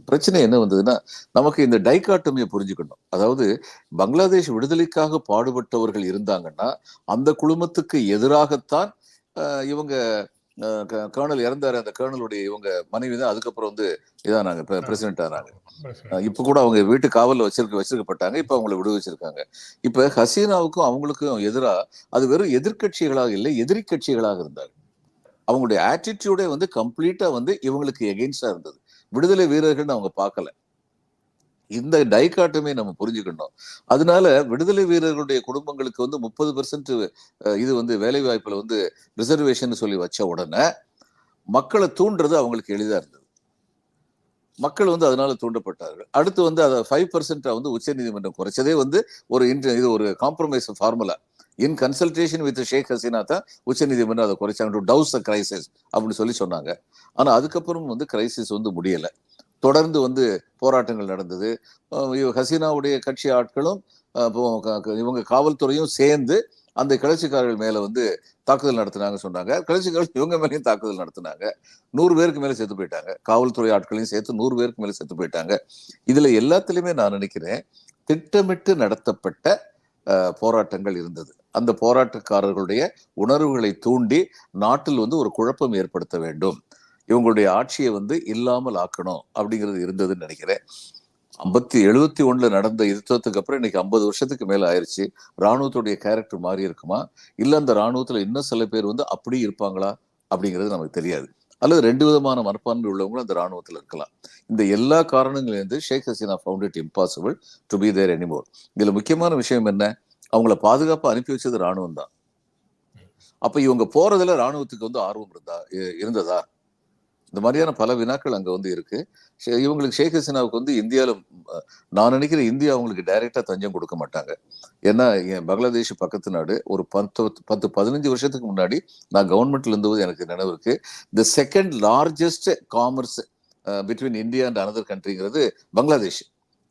பிரச்சனை என்ன வந்ததுன்னா நமக்கு இந்த டைகாட்டமியை புரிஞ்சுக்கணும். அதாவது பங்களாதேஷ் விடுதலைக்காக பாடுபட்டவர்கள் இருந்தாங்கன்னா அந்த குழுமத்துக்கு எதிராகத்தான் இவங்க கர்னல் இறந்தாரு. அந்த கர்னலுடைய இவங்க மனைவி தான். அதுக்கப்புறம் வந்து இதானாங்க. பிரசிடென்ட் ஆனாங்க. இப்ப கூட அவங்க வீட்டு காவல்ல வச்சிருக்க வச்சிருக்கப்பட்டாங்க. இப்ப அவங்கள விடுவிச்சிருக்காங்க இப்ப ஹசீனாவுக்கும் அவங்களுக்கும் எதிரா அது வெறும் எதிர்க்கட்சிகளாக இல்லை எதிரி கட்சிகளாக இருந்தாங்க. அவங்களுடைய ஆட்டிடியூடே வந்து கம்ப்ளீட்டா வந்து இவங்களுக்கு எகெயின்ஸ்டா இருந்தது. விடுதலை வீரர்கள்னு அவங்க பார்க்கல. இந்த டைகாட்டமே நம்ம புரிஞ்சுக்கணும். அதனால விடுதலை வீரர்களுடைய குடும்பங்களுக்கு வந்து முப்பது பெர்சன்ட் இது வந்து வேலை வாய்ப்புல வந்து ரிசர்வேஷன் சொல்லி வச்ச உடனே மக்களை தூண்டுறது அவங்களுக்கு எளிதா இருந்தது. மக்கள் வந்து அதனால தூண்டப்பட்டார்கள். அடுத்து வந்து அதை ஃபைவ் பர்சன்டா வந்து உச்சநீதிமன்றம் குறைச்சதே வந்து ஒரு இன்ட் இது ஒரு compromise formula in consultation with Sheikh Hasina தான் உச்சநீதிமன்றம் அதை குறைச்சாங்க. டு டவுஸ் த கிரைசிஸ் அப்படின்னு சொல்லி சொன்னாங்க. ஆனா அதுக்கப்புறம் வந்து கிரைசிஸ் வந்து முடியலை. தொடர்ந்து வந்து போராட்டங்கள் நடந்தது. ஹசீனாவுடைய கட்சி ஆட்களும் இவங்க காவல்துறையும் சேர்ந்து அந்த கிளர்ச்சிக்காரர்கள் மேல வந்து தாக்குதல் நடத்தினாங்க சொன்னாங்க. கிளர்ச்சிக்காரர்கள் இவங்க மேலேயும் தாக்குதல் நடத்தினாங்க. நூறு பேருக்கு மேலே செத்து போயிட்டாங்க. காவல்துறை ஆட்களையும் சேர்த்து நூறு பேருக்கு மேலே செத்து போயிட்டாங்க. இதுல எல்லாத்துலயுமே நான் நினைக்கிறேன் திட்டமிட்டு நடத்தப்பட்ட போராட்டங்கள் இருந்தது. அந்த போராட்டக்காரர்களுடைய உணர்வுகளை தூண்டி நாட்டில் வந்து ஒரு குழப்பம் ஏற்படுத்த வேண்டும். இவங்களுடைய ஆட்சியை வந்து இல்லாமல் ஆக்கணும் அப்படிங்கிறது இருந்ததுன்னு நினைக்கிறேன். ஐம்பத்தி எழுபத்தி ஒண்ணுல நடந்த யுத்தத்துக்கு அப்புறம் இன்னைக்கு ஐம்பது வருஷத்துக்கு மேல ஆயிருச்சு. ராணுவத்துடைய கேரக்டர் மாறி இருக்குமா? இல்ல அந்த ராணுவத்துல இன்னும் சில பேர் வந்து அப்படி இருப்பாங்களா? அப்படிங்கிறது நமக்கு தெரியாது. அல்லது ரெண்டு விதமான மனப்பான்மை உள்ளவங்களும் அந்த ராணுவத்துல இருக்கலாம். இந்த எல்லா காரணங்களையும் Sheikh Hasina found it impossible to be there anymore இதுல முக்கியமான விஷயம் என்ன? அவங்கள பாதுகாப்பா அனுப்பி வச்சது ராணுவம் தான் அப்ப இவங்க போறதுல ராணுவத்துக்கு வந்து ஆர்வம் இருந்தா இருந்ததா? இந்த மாதிரியான பல வினாக்கள் அங்கே வந்து இருக்கு. இவங்களுக்கு ஷேக் ஹசீனாவுக்கு வந்து இந்தியாவில் நான் நினைக்கிறேன் இந்தியா அவங்களுக்கு டைரெக்டாக தஞ்சம் கொடுக்க மாட்டாங்க. ஏன்னா என் பங்களாதேஷ் பக்கத்து நாடு ஒரு பத்து பத்து பதினஞ்சு வருஷத்துக்கு முன்னாடி நான் கவர்மெண்ட்ல இருந்தபோது எனக்கு நினைவு இருக்கு. The second largest commerce between India and another கண்ட்ரிங்கிறது Bangladesh.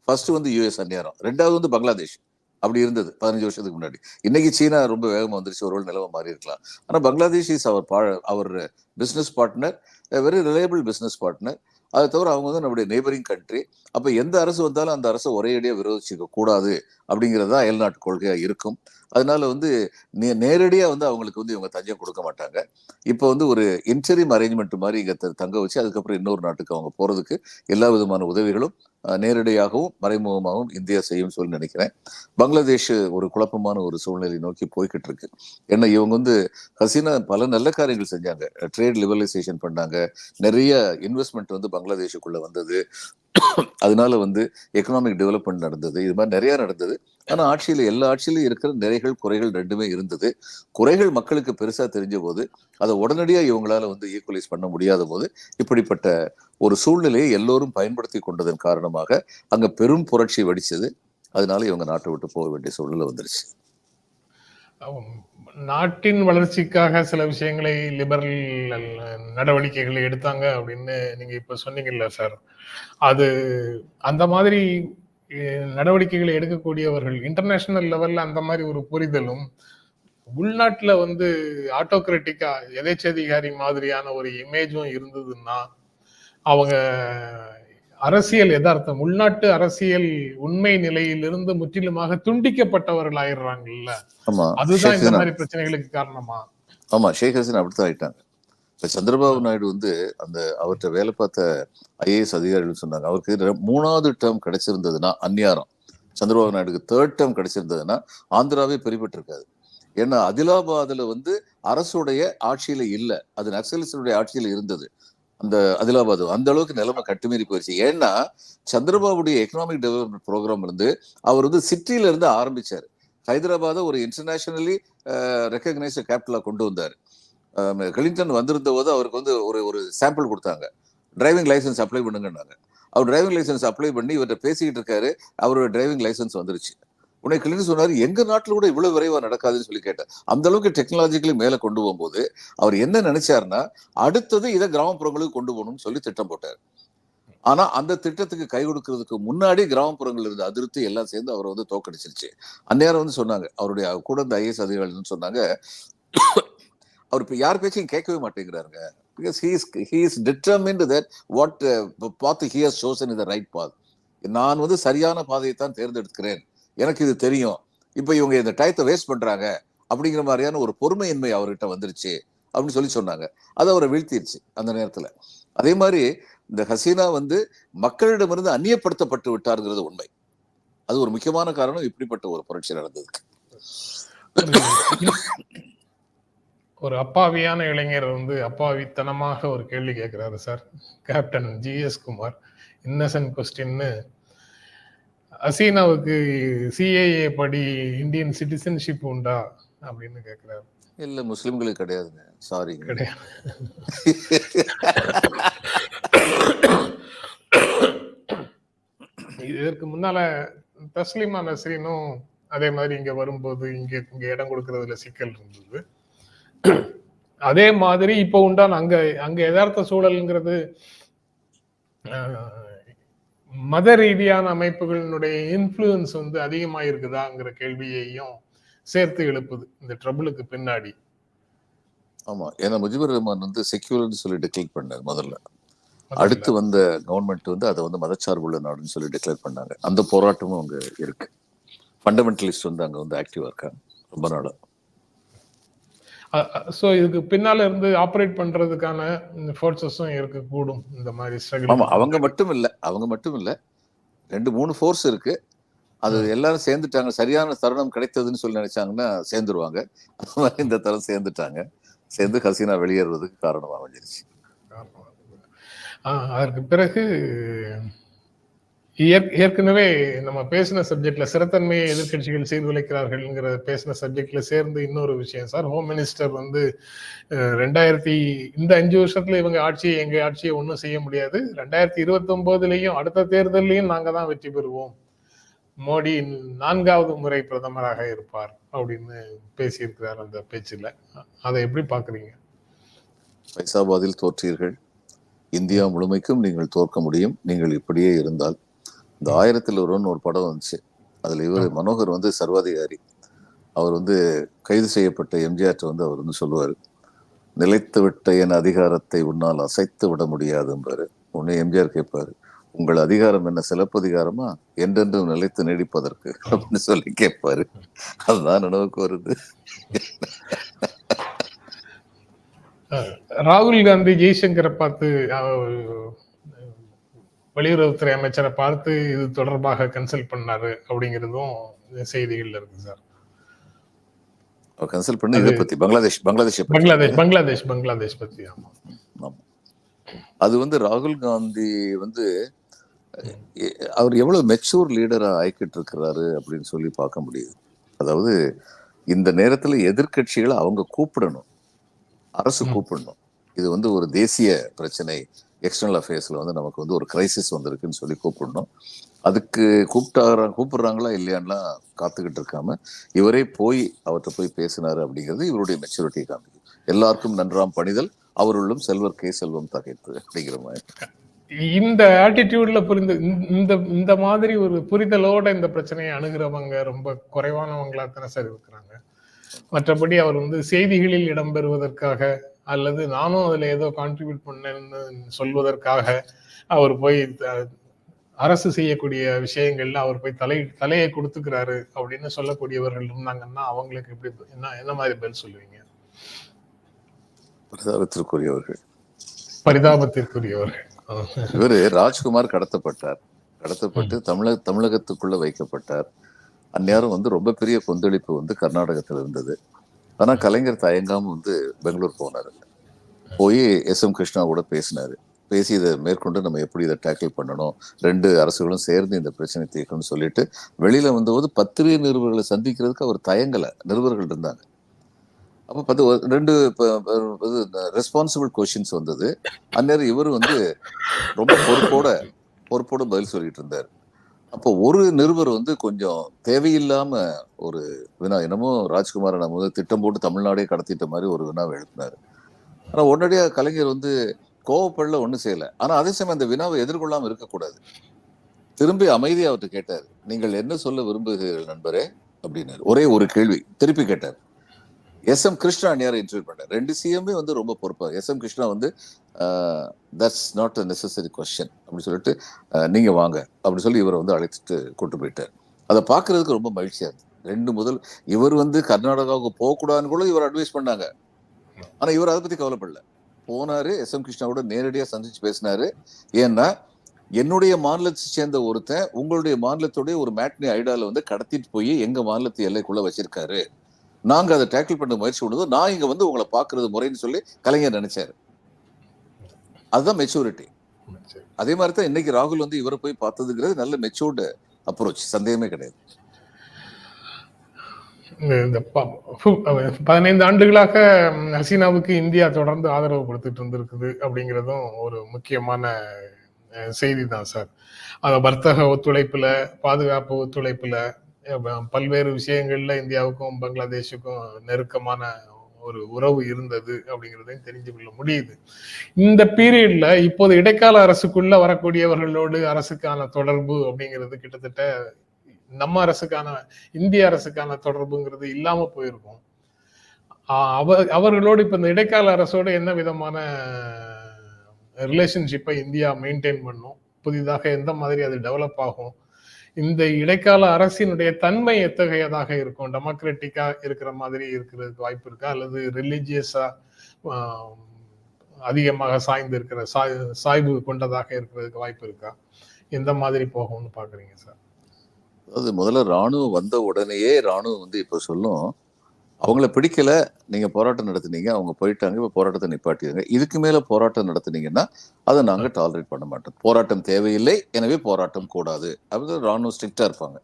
First வந்து யூஎஸ் அந்நியாரம் ரெண்டாவது வந்து பங்களாதேஷ். அப்படி இருந்தது பதினஞ்சு வருஷத்துக்கு முன்னாடி. இன்னைக்கு சீனா ரொம்ப வேகமா வந்துருச்சு ஒரு நிலவை மாறி இருக்கலாம். ஆனா Bangladesh is our our business partner very reliable business partner அதை தவிர அவங்க வந்து நம்முடைய நெய்பரிங் கண்ட்ரி அப்போ எந்த அரசு வந்தாலும் அந்த அரசை ஒரேடியாக விரோதிச்சிக்க கூடாது அப்படிங்கிறது தான் அயல்நாட்டு கொள்கையா இருக்கும். அதனால வந்து நே நேரடியா வந்து அவங்களுக்கு வந்து இவங்க தஞ்சம் கொடுக்க மாட்டாங்க. இப்போ வந்து ஒரு இன்டரிம் அரேஞ்ச்மெண்ட் மாதிரி இங்கே த- தங்க வச்சு அதுக்கப்புறம் இன்னொரு நாட்டுக்கு அவங்க போறதுக்கு எல்லா விதமான உதவிகளும் நேரடியாகவும் மறைமுகமாகவும் இந்தியா செய்யும் சொல்லி நினைக்கிறேன். பங்களாதேஷ் ஒரு குழப்பமான ஒரு சூழ்நிலை நோக்கி போய்கிட்டு இருக்கு. ஏன்னா இவங்க வந்து ஹசீனா பல நல்ல காரியங்கள் செஞ்சாங்க. ட்ரேட் லிபரலைசேஷன் பண்ணாங்க. நிறைய இன்வெஸ்ட்மெண்ட் வந்து பங்களாதேஷுக்குள்ள வந்தது. அதனால வந்து எக்கனாமிக் டெவலப்மெண்ட் நடந்தது. இது மாதிரி நிறைய நடந்தது. ஆனா ஆட்சியில எல்லா ஆட்சியிலும் இருக்கிற நிறைகள் குறைகள் ரெண்டுமே இருந்தது. குறைகள் மக்களுக்கு பெருசா தெரிஞ்ச போது அதை உடனடியா இவங்களால வந்து ஈக்குவலைஸ் பண்ண முடியாத போது இப்படிப்பட்ட ஒரு சூழ்நிலையை எல்லோரும் பயன்படுத்தி கொண்டதன் காரணமாக அங்க பெரும் புரட்சி வெடிச்சது. அதனால இவங்க நாட்டை விட்டு போக வேண்டிய சூழ்நிலை வந்துருச்சு. நாட்டின் வளர்ச்சிக்காக சில விஷயங்களை லிபரல் நடவடிக்கைகளை எடுத்தாங்க அப்படின்னு நீங்க இப்ப சொன்னீங்கல்ல சார் அது அந்த மாதிரி நடவடிக்கைகளை எடுக்கக்கூடியவர்கள் இன்டர்நேஷனல் லெவல்ல அந்த மாதிரி ஒரு புரிதலும் உள்நாட்டுல வந்து ஆட்டோகிராட்டிக்கா எதேச்சதிகாரி மாதிரியான ஒரு இமேஜும் இருந்ததுன்னா அவங்க அரசியல் யதார்த்தம் உள்நாட்டு அரசியல் உண்மை நிலையிலிருந்து முற்றிலுமாக துண்டிக்கப்பட்டவர்கள் ஆயிடுறாங்கல்ல அதுதான் இந்த மாதிரி பிரச்சனைகளுக்கு காரணமா? ஆமா ஷேக் ஹசீனா அப்படித்தான் ஆயிட்டாங்க. இப்ப சந்திரபாபு நாயுடு வந்து அந்த அவர்கிட்ட வேலை பார்த்த ஐஏஎஸ் அதிகாரிகள் சொன்னாங்க. அவருக்கு மூணாவது டேர்ம் கிடைச்சிருந்ததுன்னா அந்நியாரம். சந்திரபாபு நாயுடுக்கு தேர்ட் டேர்ம் கிடைச்சிருந்ததுன்னா ஆந்திராவே பெரியப்பட்டிருக்காது ஏன்னா அதிலாபாத்ல வந்து அரசுடைய ஆட்சியில இல்ல. அது நக்சலிஸ்டுடைய ஆட்சியில இருந்தது. அந்த அதிலாபாத் அந்த அளவுக்கு நிலைமை கட்டுமீறி போயிடுச்சு ஏன்னா சந்திரபாபுடைய எக்கனாமிக் டெவலப்மெண்ட் ப்ரோக்ராம் இருந்து அவர் வந்து சிட்டில இருந்து ஆரம்பிச்சார். ஹைதராபாதை ஒரு இன்டர்நேஷனலி ரெக்கக்னைஸ்ட் கேபிட்டலாக கொண்டு வந்தார். கிளின்டன் வந்திருந்த போது அவருக்கு வந்து ஒரு ஒரு சாம்பிள் கொடுத்தாங்க. டிரைவிங் லைசன்ஸ் அப்ளை பண்ணுங்கன்னாங்க. அவர் டிரைவிங் லைசன்ஸ் அப்ளை பண்ணி இவர்கிட்ட பேசிக்கிட்டு இருக்காரு. அவரோட டிரைவிங் லைசன்ஸ் வந்துருச்சு. உன்னை கிளின்டன் சொன்னாரு எங்க நாட்டில் கூட இவ்வளவு விரைவாக நடக்காதுன்னு சொல்லி கேட்டேன். அந்த அளவுக்கு டெக்னாலஜிக்கலி மேலே கொண்டு போகும்போது அவர் என்ன நினைச்சாருன்னா அடுத்தது இதை கிராமப்புறங்களுக்கு கொண்டு போகணும்னு சொல்லி திட்டம் போட்டார். ஆனா அந்த திட்டத்துக்கு கை கொடுக்கறதுக்கு முன்னாடி கிராமப்புறங்கள் இருந்த அதிருப்தி எல்லாம் சேர்ந்து அவரை வந்து தோக்கடிச்சிருச்சு. அந்நேரம் வந்து சொன்னாங்க அவருடைய கூட இந்த ஐஏஎஸ் அதிகாரிகள் சொன்னாங்க அவர் இப்ப யார் பேச்சையும் கேட்கவே மாட்டேங்கிறாருங்க. Because he's he's determined that what path here chosen the right path நான் வந்து சரியான பாதையை தான் தேர்ந்தெடுக்கிறேன். எனக்கு இது தெரியும். இப்போ இவங்க இந்த டயத்தை வேஸ்ட் பண்றாங்க அப்படிங்கிற மாதிரியான ஒரு பொறுமையின்மை அவர்கிட்ட வந்துருச்சு அப்படின்னு சொல்லி சொன்னாங்க. அது அவரை வீழ்த்திருச்சு அந்த நேரத்தில். அதே மாதிரி இந்த ஹசீனா வந்து மக்களிடமிருந்து அந்நியப்படுத்தப்பட்டு விட்டாருங்கிறது உண்மை. அது ஒரு முக்கியமான காரணம். இப்படிப்பட்ட ஒரு புரட்சி நடந்தது. ஒரு அப்பாவியான இளைஞர் வந்து அப்பாவித்தனமாக ஒரு கேள்வி கேட்கிறாரு sir. Captain GS Kumar. Innocent கொஸ்டின்னு அசீனாவுக்கு சிஏஏ படி இந்தியன் சிட்டிசன்ஷிப் உண்டா அப்படின்னு கேட்கிறாரு இல்ல முஸ்லிம்களுக்கு கிடையாதுங்க. சாரி கிடையாது. இதற்கு முன்னால தஸ்லிமா நஸ்ரீனும் அதே மாதிரி இங்க வரும்போது இங்க இங்க இடம் கொடுக்கறதுல சிக்கல் இருந்தது. அதே மாதிரி இப்போ உண்டான அங்க அங்க யதார்த்த சூழல்ங்கிறது மத ரீதியான அமைப்புகளினுடைய இன்ஃப்ளூயன்ஸ் வந்து அதிகமா இருக்குதாங்கிற கேள்வியையும் சேர்த்து எழுப்புது இந்த ட்ரபிளுக்கு பின்னாடி. ஆமா. ஏன்னா முஜிபுர் ரஹ்மான் வந்து செக்யூலர்னு சொல்லி டிக்ளேர் பண்ணார் முதல்ல. அடுத்து வந்த கவர்மெண்ட் வந்து அதை வந்து மதச்சார்புள்ள நாடுன்னு சொல்லி டிக்ளேர் பண்ணாங்க. அந்த போராட்டமும் அங்க இருக்கு. ஃபண்டமெண்டலிஸ்ட் வந்து அங்க வந்து ஆக்டிவா இருக்காங்க. ரொம்ப நாளா. சோ இதுக்கு பின்னால இருந்து ஆபரேட் பண்றதுக்கான ஃபோர்ஸஸும் இருக்க கூடும் இந்த மாதிரி ஆமா அவங்க மட்டும் இல்ல அவங்க மட்டும் இல்ல ரெண்டு மூணு ஃபோர்ஸ் இருக்கு. அது எல்லாரும் சேர்ந்துட்டாங்க. சரியான தருணம் கிடைத்ததுன்னு சொல்லி நினைச்சாங்கன்னா சேர்ந்துருவாங்க. மாதிரி இந்த தரம் சேர்ந்துட்டாங்க. சேர்ந்து ஹசீனா வெளியேறுவதற்கு காரணம் அமைஞ்சிருச்சு. அதற்கு பிறகு ஏற்கனவே நம்ம பேசின சப்ஜெக்ட்ல சிறத்தன்மையை எதிர்க்கட்சிகள் சீர்குலைக்கிறார்கள்ங்கிற பேசின சப்ஜெக்ட்ல சேர்ந்து இன்னொரு விஷயம் சார். ஹோம் மினிஸ்டர் வந்து ரெண்டாயிரத்தி இந்த அஞ்சு வருஷத்துல இவங்க ஆட்சியை எங்க ஆட்சியை ஒன்றும் செய்ய முடியாது. ரெண்டாயிரத்தி இருபத்தி ஒன்பதுலயும் அடுத்த தேர்தலையும் நாங்க தான் வெற்றி பெறுவோம். மோடி நான்காவது முறை பிரதமராக இருப்பார் அப்படின்னு பேசியிருக்கிறார் அந்த பேச்சுல. அதை எப்படி பாக்குறீங்க? ஃபைசாபாதில் தோற்றீர்கள். இந்தியா முழுமைக்கும் நீங்கள் தோற்க முடியும். நீங்கள் இப்படியே இருந்தால் இந்த ஆயிரத்தில் ஒருவன் ஒரு படம் வந்துச்சு. அதுல இவர் மனோகர் வந்து சர்வாதிகாரி. அவர் வந்து கைது செய்யப்பட்ட எம்ஜிஆர் வந்து அவர் வந்து சொல்லுவார். நிலைத்து விட்ட என் அதிகாரத்தை உன்னால் அசைத்து விட முடியாதும்பாரு. உன்னை எம்ஜிஆர் கேட்பாரு உங்கள் அதிகாரம் என்ன சிலப்பதிகாரமா? என்றென்றும் நிலைத்து நீடிப்பதற்கு அப்படின்னு சொல்லி கேட்பாரு அதுதான் நினைவுக்கு வருது ராகுல் காந்தி ஜெய்சங்கரை பார்த்து வெளியுறவுத்துறை அமைச்சரை பார்த்து இது தொடர்பாக கன்சல்ட் பண்ணாரு அப்படிங்கிறதும் செய்திகள்ல இருக்கு சார். கன்சல்ட் பண்ணி இதை பத்தி பங்களாதேஷ் பங்களாதேஷை பங்களாதேஷ் பங்களாதேஷ் பங்களாதேஷ் பத்தி ஆமா. அது வந்து ராகுல் காந்தி வந்து அவர் எவ்வளவு மெச்சூர் லீடரா ஆயிக்கிட்டு இருக்கிறாரு அப்படின்னு சொல்லி பார்க்க முடியுது. அதாவது இந்த நேரத்துல எதிர்க்கட்சிகளை அவங்க கூப்பிடணும். அரசு. கூப்பிடணும். இது வந்து ஒரு தேசிய பிரச்சனை. எக்ஸ்டர்னல் அஃபேர்ஸில் வந்து நமக்கு வந்து ஒரு கிரைசிஸ் வந்திருக்குன்னு சொல்லி கூப்பிடணும். அதுக்கு கூப்பிட்டாரா கூப்பிடுறாங்களா இல்லையான்லாம் காத்துக்கிட்டு இருக்காம இவரே போய் அவர்கிட்ட போய் பேசினார் அப்படிங்கிறது இவருடைய மெச்சூரிட்டியை காமிக்கும் எல்லாருக்கும் நன்றாம் பணிதல் அவருள்ளும் செல்வர் கே செல்வம் தகைத்து அப்படிங்கிற மாதிரி. இந்த ஆட்டிடியூட்ல புரிந்து இந்த- இந்த இந்த மாதிரி ஒரு புரிதலோட இந்த பிரச்சனையை அணுகிறவங்க ரொம்ப குறைவானவங்களா தானே சார் இருக்கிறாங்க. மற்றபடி அவர் வந்து செய்திகளில் இடம்பெறுவதற்காக அல்லது நானும் அதுல ஏதோ கான்ட்ரிபியூட் பண்ணேன்னு சொல்வதற்காக அவர் போய் அரசு செய்யக்கூடிய விஷயங்கள்ல அவர் போய் தலை தலையை கொடுத்துக்கிறாரு அப்படின்னு சொல்லக்கூடியவர்கள் இருந்தாங்கன்னா அவங்களுக்கு எப்படி என்ன என்ன மாதிரி பதில் சொல்லுவீங்க? பிரதாபத்திற்குரியவர்கள். பரிதாபத்திற்குரியவர்கள். இவரு ராஜ்குமார் கடத்தப்பட்டார். கடத்தப்பட்டு தமிழக தமிழகத்துக்குள்ள வைக்கப்பட்டார். அந்நேரம் வந்து ரொம்ப பெரிய கொந்தளிப்பு வந்து கர்நாடகத்துல இருந்தது. ஆனால் கலைஞர் தயங்காம வந்து பெங்களூர் போனார். போய் எஸ். எம். கிருஷ்ணா கூட பேசி இதை மேற்கொண்டு நம்ம எப்படி இதை டேக்கிள் பண்ணணும் ரெண்டு அரசுகளும் சேர்ந்து இந்த பிரச்சனை தீர்க்கணும்னு சொல்லிட்டு வெளியில் வந்தபோது பத்திரிகை நிருபர்களை சந்திக்கிறதுக்கு அவர் தயங்கலை. நிருபர்கள் இருந்தாங்க. அப்போ பத்து ஒரு- இது ரெஸ்பான்சிபிள் கொஷின்ஸ் வந்தது. அந்நேரம் இவர் வந்து ரொம்ப பொறுப்போட பொறுப்போட பதில் சொல்லிட்டு இருந்தார். அப்போ ஒரு நிருபர் வந்து கொஞ்சம் தேவையில்லாம ஒரு வினா என்னமோ ராஜ்குமார் நம்ம வந்து திட்டம் போட்டு தமிழ்நாடே கடத்திட்ட மாதிரி ஒரு வினாவை எழுப்பினார். ஆனா உடனடியா கலைஞர் வந்து கோவப்படல ஒன்றும் செய்யல. ஆனா அதே சமயம் அந்த வினாவை எதிர்கொள்ளாம இருக்கக்கூடாது. திரும்பி அமைதியா அவர்கிட்ட கேட்டார் நீங்கள் என்ன சொல்ல விரும்புகிறீர்கள் நண்பரே? அப்படின்னாரு. ஒரே ஒரு கேள்வி திருப்பி கேட்டார். எஸ். எம். கிருஷ்ணா அந்நியாரை இன்டர்வியூ பண்ணார். ரெண்டு சிஎம்மே வந்து ரொம்ப பொறுப்பார். எஸ். எம். கிருஷ்ணா வந்து that's not a necessary question அப்படின்னு சொல்லிட்டு நீங்கள் நீங்க வாங்க. அப்படின்னு சொல்லி இவரை வந்து அழைச்சிட்டு கூட்டு போயிட்டார். அதை பார்க்கறதுக்கு ரொம்ப மகிழ்ச்சியாக இருந்தது ரெண்டு முதல் இவர் வந்து கர்நாடகாவுக்கு போகக்கூடாதுன்னு கூட இவர் அட்வைஸ் பண்ணாங்க. ஆனா இவர் அதை பத்தி கவலைப்படல. போனாரு எஸ் எம் கிருஷ்ணாவோட நேரடியா சந்திச்சு பேசினார். ஏன்னா என்னுடைய மாநிலத்தை சேர்ந்த ஒருத்தன் உங்களுடைய மாநிலத்துடைய ஒரு மேட்னி ஐடாவில் வந்து கடத்திட்டு போய் எங்க மாநிலத்து எல்லைக்குள்ள வச்சிருக்காரு. நாங்க அதை டேக்கிள் பண்ண முயற்சி பண்ணுது நான் இங்க வந்து உங்களை பார்க்கறது முறைன்னு சொல்லி கலைஞர் நினைச்சாரு. அதுதான் மெச்சூரிட்டி சரி. அதே மாதிரி தான் இன்னைக்கு ராகுல் வந்து இவரை போய் பார்த்ததுங்கிறது நல்ல மெச்சூர்டு அப்ரோச் சந்தேகமே கிடையாது. இந்த- பதினைந்து ஆண்டுகளாக ஹசீனாவுக்கு இந்தியா தொடர்ந்து ஆதரவு கொடுத்துட்டு இருந்திருக்குது அப்படிங்கிறதும் ஒரு முக்கியமான செய்தி தான் சார். அந்த வர்த்தக ஒத்துழைப்புல பாதுகாப்பு ஒத்துழைப்புல பல்வேறு விஷயங்கள்ல இந்தியாவுக்கும் பங்களாதேஷுக்கும் நெருக்கமான ஒரு உறவு இருந்தது அப்படிங்கிறதையும் தெரிஞ்சு கொள்ள முடியுது. இந்த பீரியட்ல இப்போது இடைக்கால அரசுக்குள்ள வரக்கூடியவர்களோடு அரசுக்கான தொடர்பு அப்படிங்கிறது கிட்டத்தட்ட நம்ம அரசுக்கான இந்திய அரசுக்கான தொடர்புங்கிறது இல்லாம போயிருக்கும். அவ அவர்களோடு இப்ப இந்த இடைக்கால அரசோடு என்ன விதமான ரிலேஷன்ஷிப்பை இந்தியா மெயின்டைன் பண்ணும்? புதிதாக எந்த மாதிரி அது டெவலப் ஆகும்? இந்த இடைக்கால அரசினுடைய தன்மை எத்தகையதாக இருக்கும்? டெமோக்ராட்டிக்கா இருக்கிற மாதிரி இருக்கிறதுக்கு வாய்ப்பு இருக்கா? அல்லது ரிலிஜியஸா அதிகமாக சாய்ந்து இருக்கிற சாய் சாய்வு கொண்டதாக இருக்கிறதுக்கு வாய்ப்பு இருக்கா? எந்த மாதிரி போகும்னு பாக்குறீங்க சார்? அதாவது முதல்ல ராணுவம் வந்த உடனேயே ராணுவம் வந்து இப்போ சொல்லும். அவங்கள பிடிக்கல நீங்க போராட்டம் நடத்துனீங்க அவங்க போயிட்டாங்க இப்ப போராட்டத்தை நிப்பாட்டிடுங்க இதுக்கு மேல போராட்டம் நடத்துனீங்கன்னா அதை நாங்க டாலரேட் பண்ண மாட்டோம் போராட்டம் தேவையில்லை எனவே போராட்டம் கூடாது அப்படின்னு ராணுவம் ஸ்ட்ரிக்டா இருப்பாங்க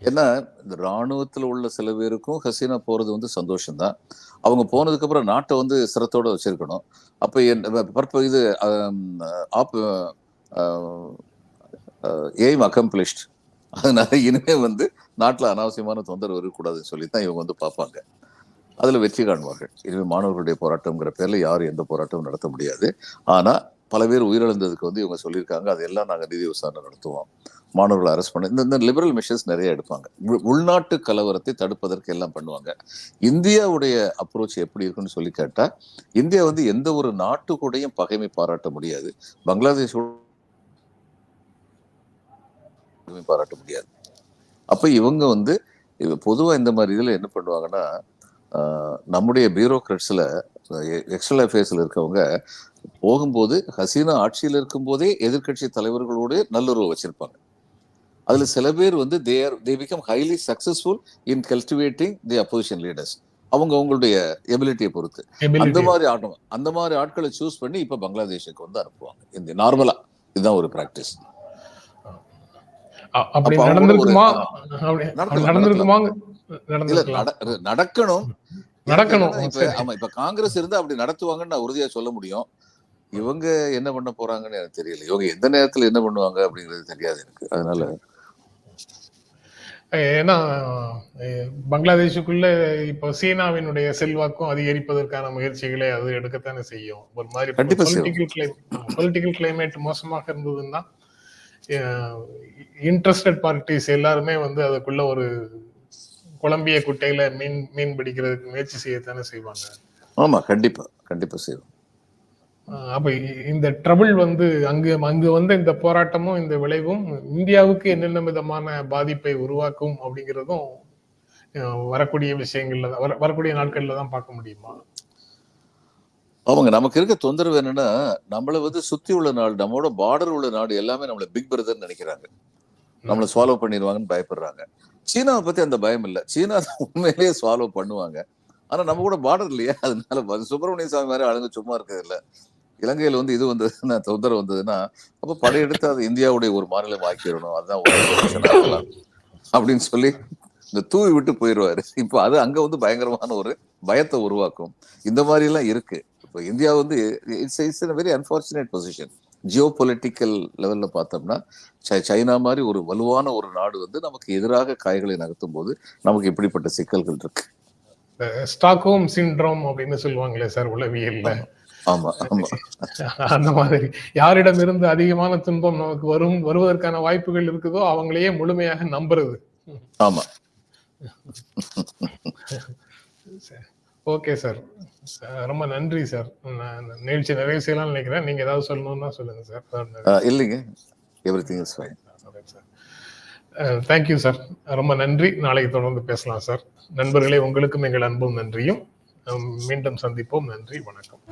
ஏன்னா இந்த ராணுவத்துல உள்ள சில பேருக்கும் ஹசீனா போறது வந்து சந்தோஷம்தான் அவங்க போனதுக்கு அப்புறம் நாட்டை வந்து சிரத்தோட வச்சிருக்கணும் அப்ப என் பற்ப இது ஆப் எய்ம் அக்கம்ப்ளிஷ்ட் அதனால இனிமே வந்து நாட்டில் அனாவசியமான தொந்தரவு இருக்கக்கூடாதுன்னு சொல்லி தான் இவங்க வந்து பார்ப்பாங்க. அதில் வெற்றி காண்பார்கள். இனிமேல் மாணவர்களுடைய போராட்டம்ங்கிற பேரில் யாரும் எந்த போராட்டமும் நடத்த முடியாது. ஆனால் பல பேர் உயிரிழந்ததுக்கு வந்து இவங்க சொல்லியிருக்காங்க. அதெல்லாம் நாங்கள் நிதி விசாரணை நடத்துவோம். மாணவர்களை அரெஸ்ட் பண்ண இந்த- லிபரல் மெஷர்ஸ் நிறைய எடுப்பாங்க. உள்நாட்டு கலவரத்தை தடுப்பதற்கு எல்லாம் பண்ணுவாங்க. இந்தியாவுடைய அப்ரோச் எப்படி இருக்குன்னு சொல்லி கேட்டால் இந்தியா வந்து எந்த ஒரு நாட்டு கூடயும் பகைமை பாராட்ட முடியாது. பங்களாதேஷோட பாராட்ட முடியாது. அப்ப இவங்க வந்து இவ பொதுவா இந்த மாதிரி இதுல என்ன பண்ணுவாங்கன்னா நம்முடைய பியூரோக்ராட்ஸ்ல எக்ஸ்டர்னல் அஃபேர்ஸ்ல இருக்கவங்க போகும்போது ஹசீனா ஆட்சியில் இருக்கும்போதே எதிர்க்கட்சி தலைவர்களோடு நல்லுறவு வச்சிருப்பாங்க. அதுல சில பேர் வந்து they are they become highly successful in cultivating the opposition leaders அவங்க அவங்களுடைய எபிலிட்டியை பொறுத்து. அந்த. மாதிரி ஆட்டம் அந்த மாதிரி ஆட்களை சூஸ் பண்ணி இப்ப பங்களாதேஷுக்கு வந்து அனுப்புவாங்க. இந்த நார்மலா இதுதான் ஒரு பிராக்டிஸ் அப்படி நடந்திருக்குமா? நடந்திருக்குமாங்க நடக்கணும். நடக்கணும். ஆமா இப்ப காங்கிரஸ் இருந்தா அப்படி நடத்துவாங்கன்னு நான் உறுதியா சொல்ல முடியும். இவங்க என்ன பண்ண போறாங்கன்னு எனக்கு தெரியல. இவங்க எந்த நேரத்துல என்ன பண்ணுவாங்க அப்படிங்கிறது தெரியாது எனக்கு. அதனால ஏன்னா பங்களாதேஷுக்குள்ள இப்போ சீனாவினுடைய செல்வாக்கும் அதிகரிப்பதற்கான முயற்சிகளை அது எடுக்கத்தானே செய்யும். ஒரு மாதிரி பொலிட்டிக்கல் கிளைமேட் மோசமாக இருந்ததுன்னா இன்ட்ரெஸ்டட் பார்ட்டிஸ் எல்லாருமே வந்து அதுக்குள்ள ஒரு குழம்பிய குட்டையில மீன் மீன் பிடிக்கிறதுக்கு முயற்சி செய்யத்தானே செய்வாங்க. ஆமா கண்டிப்பா கண்டிப்பா செய்வோம். அப்ப இந்த ட்ரபிள் வந்து அங்கு அங்கு வந்த இந்த போராட்டமும் இந்த விளைவும் இந்தியாவுக்கு என்னென்ன விதமான பாதிப்பை உருவாக்கும் அப்படிங்கிறதும் வரக்கூடிய விஷயங்கள்ல வரக்கூடிய நாட்கள்ல தான் பார்க்க முடியுமா? அவங்க நமக்கு இருக்க தொந்தரவு என்னன்னா நம்மள வந்து சுத்தி உள்ள நாடு நம்மளோட பார்டர் உள்ள நாடு எல்லாமே நம்மள பிக் பிரதர் நினைக்கிறாங்க. நம்மள சால்வ் பண்ணிடுவாங்கன்னு பயப்படுறாங்க. சீனாவை பத்தி அந்த பயம் இல்ல. சீனா உண்மையிலேயே சால்வ் பண்ணுவாங்க. ஆனா நம்ம கூட பார்டர் இல்லையா. அதனால சுப்பிரமணிய சாமி மாதிரி ஆளுங்க சும்மா இருக்கிறது இல்ல. இலங்கையில வந்து இது வந்ததுன்னா தொந்தரவு வந்ததுன்னா அப்ப படையெடுத்து அது இந்தியாவுடைய ஒரு மாநிலம் ஆக்கிடணும் அதுதான். அப்படின்னு சொல்லி இந்த தூவி விட்டு போயிடுவாரு. இப்போ அது அங்க வந்து பயங்கரமான ஒரு பயத்தை உருவாக்கும். இந்த மாதிரி எல்லாம் இருக்கு. இப்போ இந்தியா வந்து it's it's very unfortunate position geo political லெவல்ல பார்த்தோம்னா சைனா மாதிரி ஒரு வலுவான ஒரு நாடு வந்து நமக்கு எதிராக காய்களை நகர்த்தும் போது நமக்கு இப்படிப்பட்ட சிக்கல்கள் இருக்கு. ஸ்டாக்ஹோம் சிண்ட்ரோம் அப்படின்னு சொல்லுவாங்களே சார் உளவியல்ல. ஆமா ஆமா அந்த மாதிரி. யாரிடம் இருந்து அதிகமான துன்பம் நமக்கு வரும் வருவதற்கான வாய்ப்புகள் இருக்குதோ அவங்களையே முழுமையாக நம்புறது. ஆமா. Okay sir. ரொம்ப நன்றி சார். நான் நிகழ்ச்சி நிறைவு செய்யலாம்னு நினைக்கிறேன். நீங்க ஏதாவது சொல்லணும்னா சொல்லுங்க சார். இல்லைங்க. Everything is fine thank you sir ரொம்ப நன்றி. நாளைக்கு தொடர்ந்து பேசலாம் சார். நண்பர்களே உங்களுக்கும் எங்கள் அன்பும் நன்றியும். மீண்டும் சந்திப்போம். நன்றி வணக்கம்.